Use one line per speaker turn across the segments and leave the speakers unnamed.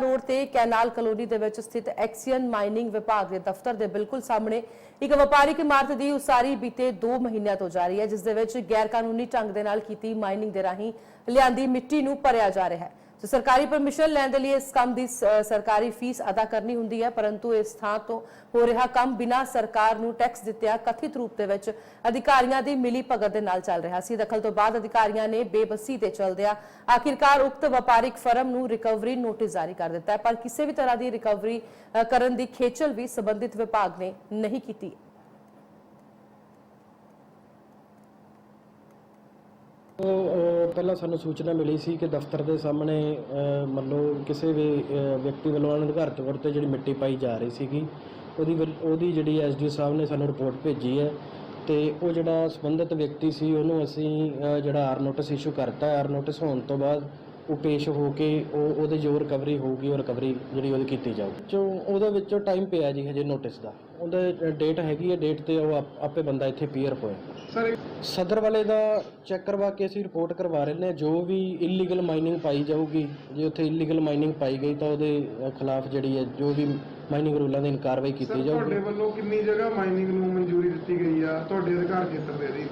Road ਤੇ canal colony ਦੇ ਵਿੱਚ ਸਥਿਤ ਐਕਸੀਅਨ ਮਾਈਨਿੰਗ ਵਿਭਾਗ ਦੇ ਦਫ਼ਤਰ ਦੇ ਬਿਲਕੁਲ ਸਾਹਮਣੇ ਇੱਕ ਵਪਾਰਿਕ ਇਮਾਰਤ ਦੀ ਉਸਾਰੀ ਬੀਤੇ 2 ਮਹੀਨਿਆਂ ਤੋਂ ਜਾਰੀ ਹੈ, ਜਿਸ ਦੇ ਵਿੱਚ ਗੈਰ ਕਾਨੂੰਨੀ ਢੰਗ ਦੇ ਨਾਲ ਕੀਤੀ ਮਾਈਨਿੰਗ ਦੇ ਰਾਹੀਂ ਲਿਆਂਦੀ ਮਿੱਟੀ ਨੂੰ ਭਰਿਆ ਜਾ ਰਿਹਾ ਹੈ। ਸੋ ਸਰਕਾਰੀ ਪਰਮਿਸ਼ਨ ਲੈਣ ਦੇ ਲਈ ਇਸ ਕੰਮ ਦੀ ਸਰਕਾਰੀ ਫੀਸ ਅਦਾ ਕਰਨੀ ਹੁੰਦੀ ਹੈ, ਪਰੰਤੂ ਇਸ ਥਾਂ ਤੋਂ ਹੋ ਰਿਹਾ ਕੰਮ ਬਿਨਾਂ ਸਰਕਾਰ ਨੂੰ ਟੈਕਸ ਦਿੱਤਿਆਂ ਕਥਿਤ ਰੂਪ ਦੇ ਵਿੱਚ ਅਧਿਕਾਰੀਆਂ ਦੀ ਮਿਲੀ ਭਗਤ ਦੇ ਨਾਲ ਚੱਲ ਰਿਹਾ ਸੀ। ਦਖਲ ਤੋਂ ਬਾਅਦ ਅਧਿਕਾਰੀਆਂ ਨੇ ਬੇਬਸੀ ਤੇ ਚੱਲਦਿਆਂ ਆਖਿਰਕਾਰ ਉਕਤ ਵਪਾਰਿਕ ਫਰਮ ਨੂੰ ਰਿਕਵਰੀ ਨੋਟਿਸ ਜਾਰੀ ਕਰ ਦਿੱਤਾ ਹੈ, ਪਰ ਕਿਸੇ ਵੀ ਤਰ੍ਹਾਂ ਦੀ ਰਿਕਵਰੀ ਕਰਨ ਦੀ ਖੇਚਲ ਵੀ ਸੰਬੰਧਿਤ ਵਿਭਾਗ ਨੇ ਨਹੀਂ ਕੀਤੀ।
ਪਹਿਲਾਂ ਸਾਨੂੰ ਸੂਚਨਾ ਮਿਲੀ ਸੀ ਕਿ ਦਫ਼ਤਰ ਦੇ ਸਾਹਮਣੇ ਮੰਨ ਲਓ ਕਿਸੇ ਵੀ ਵਿਅਕਤੀ ਵੱਲੋਂ ਅਣਅਧਿਕਾਰਤ ਤੌਰ ਤੇ ਜਿਹੜੀ ਮਿੱਟੀ ਪਾਈ ਜਾ ਰਹੀ ਸੀਗੀ, ਉਹਦੀ ਵੱਲ- ਉਹਦੀ ਜਿਹੜੀ ਐਸਡੀਓ ਸਾਹਿਬ ਨੇ ਸਾਨੂੰ ਰਿਪੋਰਟ ਭੇਜੀ ਹੈ ਤੇ ਉਹ ਜਿਹੜਾ ਸੰਬੰਧਿਤ ਵਿਅਕਤੀ ਸੀ, ਉਹਨੂੰ ਅਸੀਂ ਜਿਹੜਾ ਆਰ ਨੋਟਿਸ ਇਸ਼ੂ ਕਰਤਾ ਆਰ ਨੋਟਿਸ ਹੋਣ ਤੋਂ ਬਾਅਦ ਉਹ ਪੇਸ਼ ਹੋ ਕੇ ਉਹ ਉਹਦੇ ਜੋ ਰਿਕਵਰੀ ਹੋਊਗੀ ਉਹ ਰਿਕਵਰੀ ਜਿਹੜੀ ਉਹਦੀ ਕੀਤੀ ਜਾਊਗੀ ਜੋ ਉਹਦੇ ਵਿੱਚੋਂ ਟਾਈਮ ਪਿਆ ਜੀ ਹਜੇ ਨੋਟਿਸ ਦਾ। ਉਹਦੇ ਡੇਟ ਹੈਗੀ ਹੈ ਡੇਟ ਤੇ ਉਹ ਆਪ- ਬੰਦਾ ਇੱਥੇ ਪੀਅਰ ਹੋਇਆ।
ਸਰ
ਸਦਰ ਵਾਲੇ ਦਾ ਚੈੱਕ ਕਰਵਾ ਕੇ ਅਸੀਂ ਰਿਪੋਰਟ ਕਰਵਾ ਰਹੇ ਨੇ ਜੋ ਵੀ ਇਲੀਗਲ ਮਾਈਨਿੰਗ ਪਾਈ ਜਾਊਗੀ ਜੇ ਉੱਥੇ ਇਲੀਗਲ ਮਾਈਨਿੰਗ ਪਾਈ ਗਈ ਤਾਂ ਉਹਦੇ ਖਿਲਾਫ ਜਿਹੜੀ ਹੈ ਜੋ ਵੀ ਮਾਈਨਿੰਗ ਰੂਲਾਂ ਦੀ ਕਾਰਵਾਈ ਕੀਤੀ
ਸਰ ਤੁਹਾਡੇ
ਜਾਊਗੀ
ਵੱਲੋਂ ਕਿੰਨੀ ਜਗ੍ਹਾ ਮਾਈਨਿੰਗ ਨੂੰ ਮਨਜ਼ੂਰੀ ਦਿੱਤੀ ਗਈ ਆ? ਤੁਹਾਡੇ ਅਧਿਕਾਰ ਖੇਤਰ ਦੇ ਅਧੀਨ।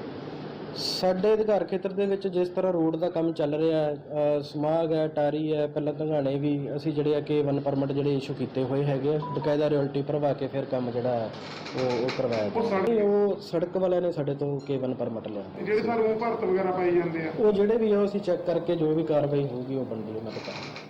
ਸਾਡੇ ਅਧਿਕਾਰ ਖੇਤਰ ਦੇ ਵਿੱਚ ਜਿਸ ਤਰ੍ਹਾਂ ਰੋਡ ਦਾ ਕੰਮ ਚੱਲ ਰਿਹਾ ਹੈ ਸਮਾਗ ਹੈ ਟਾਰੀ ਹੈ ਪਹਿਲਾਂ ਧੰਗਾਣੇ ਵੀ ਅਸੀਂ ਜਿਹੜੇ ਆ ਕਿ ਵਨ ਪਰਮਿਟ ਜਿਹੜੇ ਇਸ਼ੂ ਕੀਤੇ ਹੋਏ ਹੈਗੇ ਆ ਬਕਾਇਦਾ ਰਾਇਲਟੀ ਭਰਵਾ ਕੇ ਫਿਰ ਕੰਮ ਜਿਹੜਾ ਹੈ ਉਹ ਉਹ ਕਰਵਾਇਆ
ਉਹ ਸੜਕ-
ਜਾਊਗਾ ਉਹ ਸੜਕ ਵਾਲਿਆਂ ਨੇ ਸਾਡੇ ਤੋਂ ਕੇ ਵਨ ਪਰਮਿਟ ਲਿਆ।
ਜਿਹੜੇ ਉਹ ਭਰਤ ਵਗੈਰਾ ਪਾਈ ਜਾਂਦੇ ਆ?
ਉਹ ਜਿਹੜੇ ਵੀ ਆ ਅਸੀਂ ਚੈੱਕ ਕਰਕੇ ਜੋ ਵੀ ਕਾਰਵਾਈ ਹੋਊਗੀ ਉਹ ਬਣਦੀ ਉਹਨਾਂ ਤੇ ਕਰਾਂਗੇ